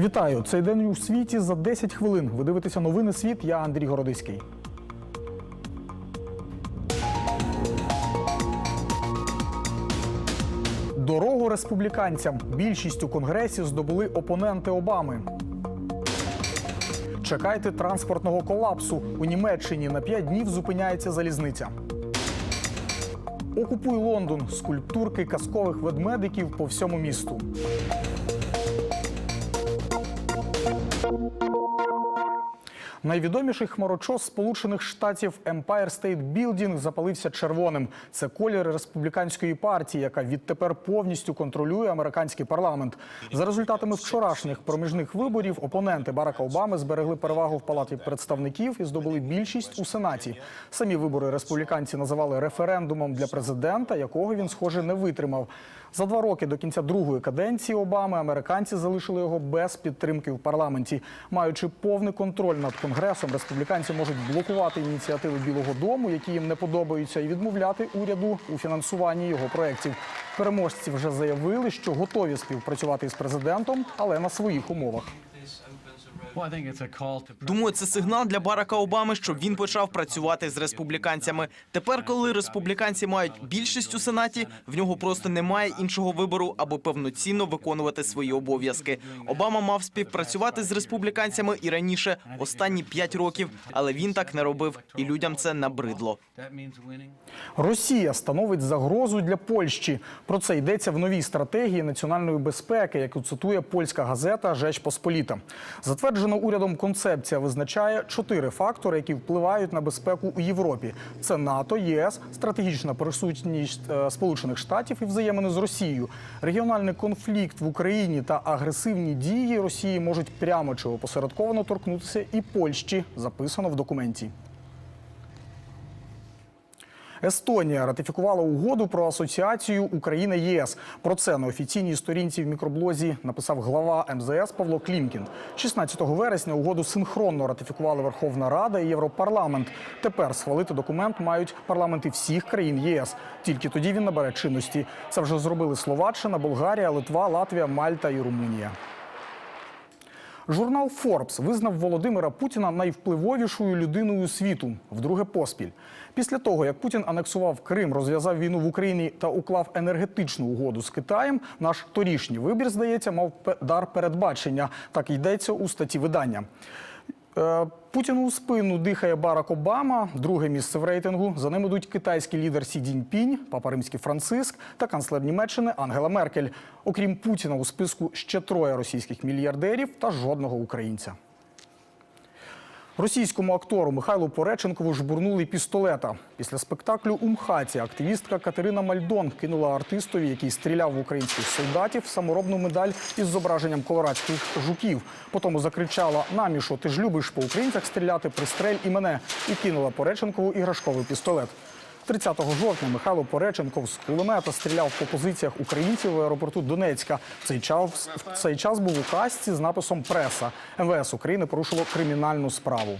Вітаю! Цей день у світі за 10 хвилин. Ви дивитеся новини світ. Я Андрій Городиський. Дорогу республіканцям. Більшість у конгресі здобули опоненти Обами. Чекайте транспортного колапсу. У Німеччині на 5 днів зупиняється залізниця. Окупуй Лондон. Скульптурки казкових ведмедиків по всьому місту. Найвідоміший хмарочос Сполучених Штатів Empire State Building запалився червоним. Це колір республіканської партії, яка відтепер повністю контролює американський парламент. За результатами вчорашніх проміжних виборів опоненти Барака Обами зберегли перевагу в палаті представників і здобули більшість у сенаті. Самі вибори республіканці називали референдумом для президента, якого він, схоже, не витримав. За два роки до кінця другої каденції Обами американці залишили його без підтримки в парламенті. Маючи повний контроль над конгресом, республіканці можуть блокувати ініціативи Білого Дому, які їм не подобаються, і відмовляти уряду у фінансуванні його проєктів. Переможці вже заявили, що готові співпрацювати з президентом, але на своїх умовах. Думаю, це сигнал для Барака Обами, щоб він почав працювати з республіканцями. Тепер, коли республіканці мають більшість у сенаті, в нього просто немає іншого вибору, аби повноцінно виконувати свої обов'язки. Обама мав співпрацювати з республіканцями і раніше останні п'ять років, але він так не робив, і людям це набридло. Росія становить загрозу для Польщі. Про це йдеться в новій стратегії національної безпеки, яку цитує польська газета «Жеч Посполіта». Затверджена урядом концепція визначає чотири фактори, які впливають на безпеку у Європі: це НАТО, ЄС, стратегічна присутність е, Сполучених Штатів і взаємини з Росією. Регіональний конфлікт в Україні та агресивні дії Росії можуть прямо чи опосередковано торкнутися і Польщі. Записано в документі. Естонія ратифікувала угоду про асоціацію України ЄС. Про це на офіційній сторінці в мікроблозі написав глава МЗС Павло Клімкін. 16 вересня угоду синхронно ратифікували Верховна Рада і Європарламент. Тепер схвалити документ мають парламенти всіх країн ЄС. Тільки тоді він набере чинності. Це вже зробили Словаччина, Болгарія, Литва, Латвія, Мальта і Румунія. Журнал Forbes визнав Володимира Путіна найвпливовішою людиною світу вдруге поспіль. Після того, як Путін анексував Крим, розв'язав війну в Україні та уклав енергетичну угоду з Китаєм, наш торішній вибір, здається, мав дар передбачення. Так йдеться у статті видання. Е, Путіну у спину дихає Барак Обама, друге місце в рейтингу. За ним ідуть китайський лідер Сі Цзіньпінь, папа римський Франциск та канцлер Німеччини Ангела Меркель. Окрім Путіна, у списку ще троє російських мільярдерів та жодного українця. Російському актору Михайлу Пореченкову жбурнули пістолета. Після спектаклю у МХАТі активістка Катерина Мальдон кинула артистові, який стріляв в українських солдатів, саморобну медаль із зображенням колорадських жуків. Потім закричала: Намішо, ти ж любиш по українцях стріляти, пристрель і мене. І кинула Пореченкову іграшковий пістолет. 30 жовтня Михайло Пореченков з кулемета стріляв по позиціях українців в аеропорту Донецька. В цей час, в цей час був у касці з написом Преса. МВС України порушило кримінальну справу.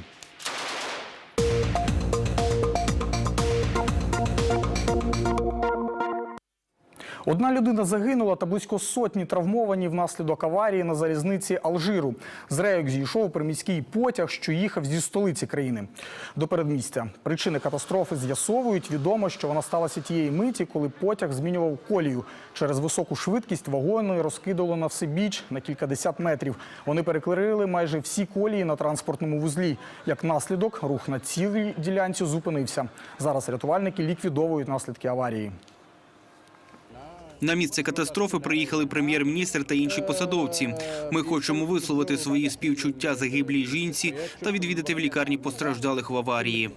Одна людина загинула та близько сотні травмовані внаслідок аварії на залізниці Алжиру. З рейок зійшов приміський потяг, що їхав зі столиці країни до передмістя. Причини катастрофи з'ясовують. Відомо, що вона сталася тієї миті, коли потяг змінював колію. Через високу швидкість вагони розкидало на всебіч на кількадесят метрів. Вони перекрили майже всі колії на транспортному вузлі. Як наслідок, рух на цілій ділянці зупинився. Зараз рятувальники ліквідовують наслідки аварії. На місце катастрофи приїхали прем'єр-міністр та інші посадовці. Ми хочемо висловити свої співчуття загиблій жінці та відвідати в лікарні постраждалих в аварії.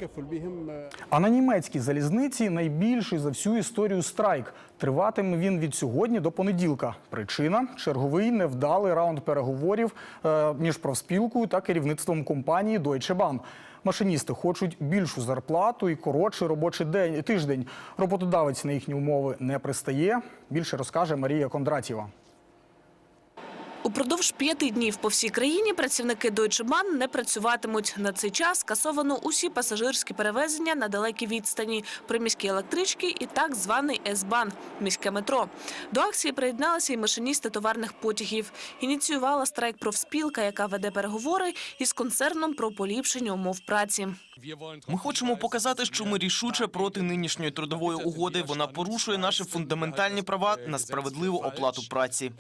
А на німецькій залізниці найбільший за всю історію страйк. Триватиме він від сьогодні до понеділка. Причина черговий невдалий раунд переговорів е, між профспілкою та керівництвом компанії Deutsche Bahn. Машиністи хочуть більшу зарплату і коротший робочий день тиждень. Роботодавець на їхні умови не пристає. Більше розкаже Марія Кондратєва. Упродовж п'яти днів по всій країні працівники Deutsche Bahn не працюватимуть. На цей час скасовано усі пасажирські перевезення на далекій відстані, приміські електрички і так званий С-Бан – міське метро. До акції приєдналися і машиністи товарних потягів. Ініціювала страйк профспілка, яка веде переговори із концерном про поліпшення умов праці. Ми хочемо показати, що ми рішуче проти нинішньої трудової угоди. Вона порушує наші фундаментальні права на справедливу оплату праці.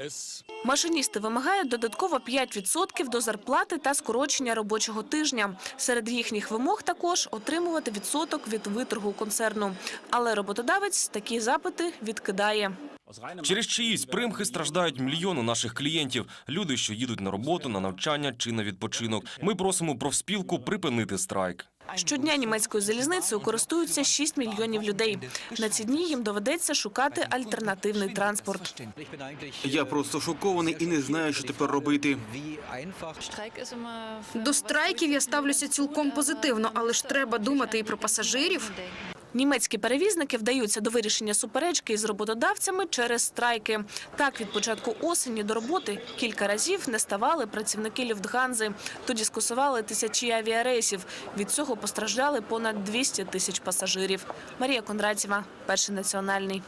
Машиністи вимагають додатково 5% до зарплати та скорочення робочого тижня. Серед їхніх вимог також отримувати відсоток від виторгу концерну. Але роботодавець такі запити відкидає. Через чиїсь примхи страждають мільйони наших клієнтів, люди, що їдуть на роботу, на навчання чи на відпочинок. Ми просимо профспілку припинити страйк. Щодня німецькою залізницею користуються 6 мільйонів людей. На ці дні їм доведеться шукати альтернативний транспорт. Я просто шокований і не знаю, що тепер робити. До страйків я ставлюся цілком позитивно, але ж треба думати і про пасажирів. Німецькі перевізники вдаються до вирішення суперечки із роботодавцями через страйки. Так, від початку осені до роботи кілька разів не ставали працівники Люфтганзи. Тоді скасували тисячі авіарейсів. Від цього постраждали понад 200 тисяч пасажирів. Марія Кондратєва, перший національний.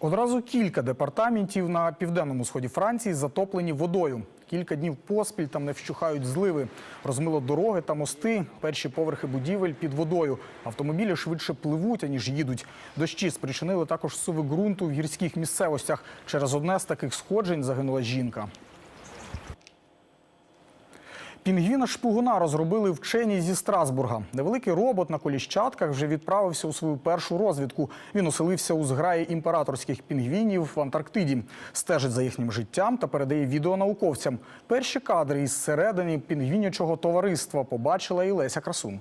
Одразу кілька департаментів на південному сході Франції затоплені водою. Кілька днів поспіль там не вщухають зливи. Розмило дороги та мости. Перші поверхи будівель під водою. Автомобілі швидше пливуть, аніж їдуть. Дощі спричинили також суви ґрунту в гірських місцевостях. Через одне з таких сходжень загинула жінка. Пінгвіна шпугуна розробили вчені зі Страсбурга. Невеликий робот на коліщатках вже відправився у свою першу розвідку. Він оселився у зграї імператорських пінгвінів в Антарктиді. Стежить за їхнім життям та передає відео науковцям. Перші кадри із середини пінгвінячого товариства побачила і Леся Красун.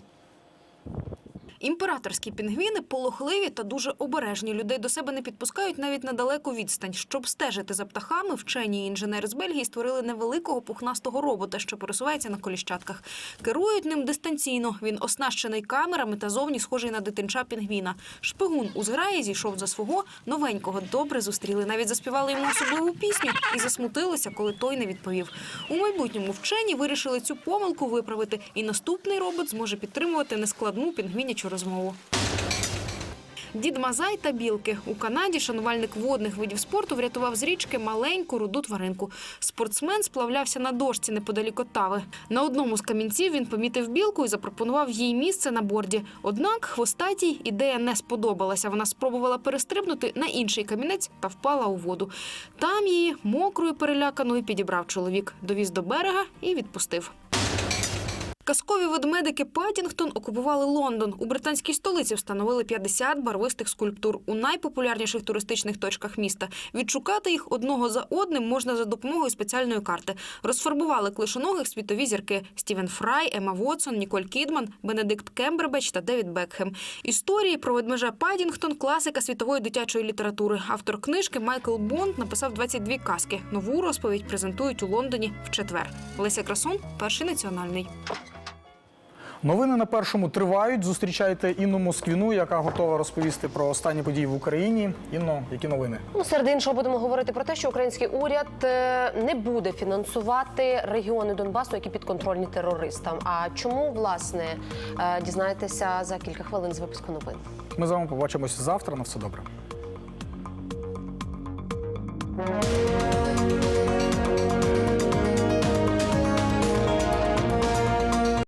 Імператорські пінгвіни полохливі та дуже обережні. Людей до себе не підпускають навіть на далеку відстань. Щоб стежити за птахами, вчені і інженери з Бельгії створили невеликого пухнастого робота, що пересувається на коліщатках. Керують ним дистанційно. Він оснащений камерами та зовні схожий на дитинча пінгвіна. Шпигун у зграї зійшов за свого новенького. Добре зустріли. Навіть заспівали йому особливу пісню і засмутилися, коли той не відповів. У майбутньому вчені вирішили цю помилку виправити, і наступний робот зможе підтримувати нескладну пінгвінячу розмову. Дід Мазай та білки у Канаді шанувальник водних видів спорту врятував з річки маленьку руду тваринку. Спортсмен сплавлявся на дошці неподалік Оттави. На одному з камінців він помітив білку і запропонував їй місце на борді. Однак хвостатій ідея не сподобалася. Вона спробувала перестрибнути на інший камінець та впала у воду. Там її мокрою переляканою підібрав чоловік, довіз до берега і відпустив. Казкові ведмедики Паттінгтон окупували Лондон. У британській столиці встановили 50 барвистих скульптур у найпопулярніших туристичних точках міста. Відшукати їх одного за одним можна за допомогою спеціальної карти. Розфарбували клишоногих світові зірки Стівен Фрай, Ема Вотсон, Ніколь Кідман, Бенедикт Кембербеч та Девід Бекхем. Історії про ведмежа Падінгтон – класика світової дитячої літератури. Автор книжки Майкл Бонд написав 22 казки. Нову розповідь презентують у Лондоні в четвер. Леся Красун, перший національний. Новини на першому тривають. Зустрічайте Інну Москвіну, яка готова розповісти про останні події в Україні. Інно, які новини? Ну, серед іншого будемо говорити про те, що український уряд е, не буде фінансувати регіони Донбасу, які підконтрольні терористам. А чому власне е, дізнаєтеся за кілька хвилин з випуску новин? Ми з вами побачимося завтра. На все добре.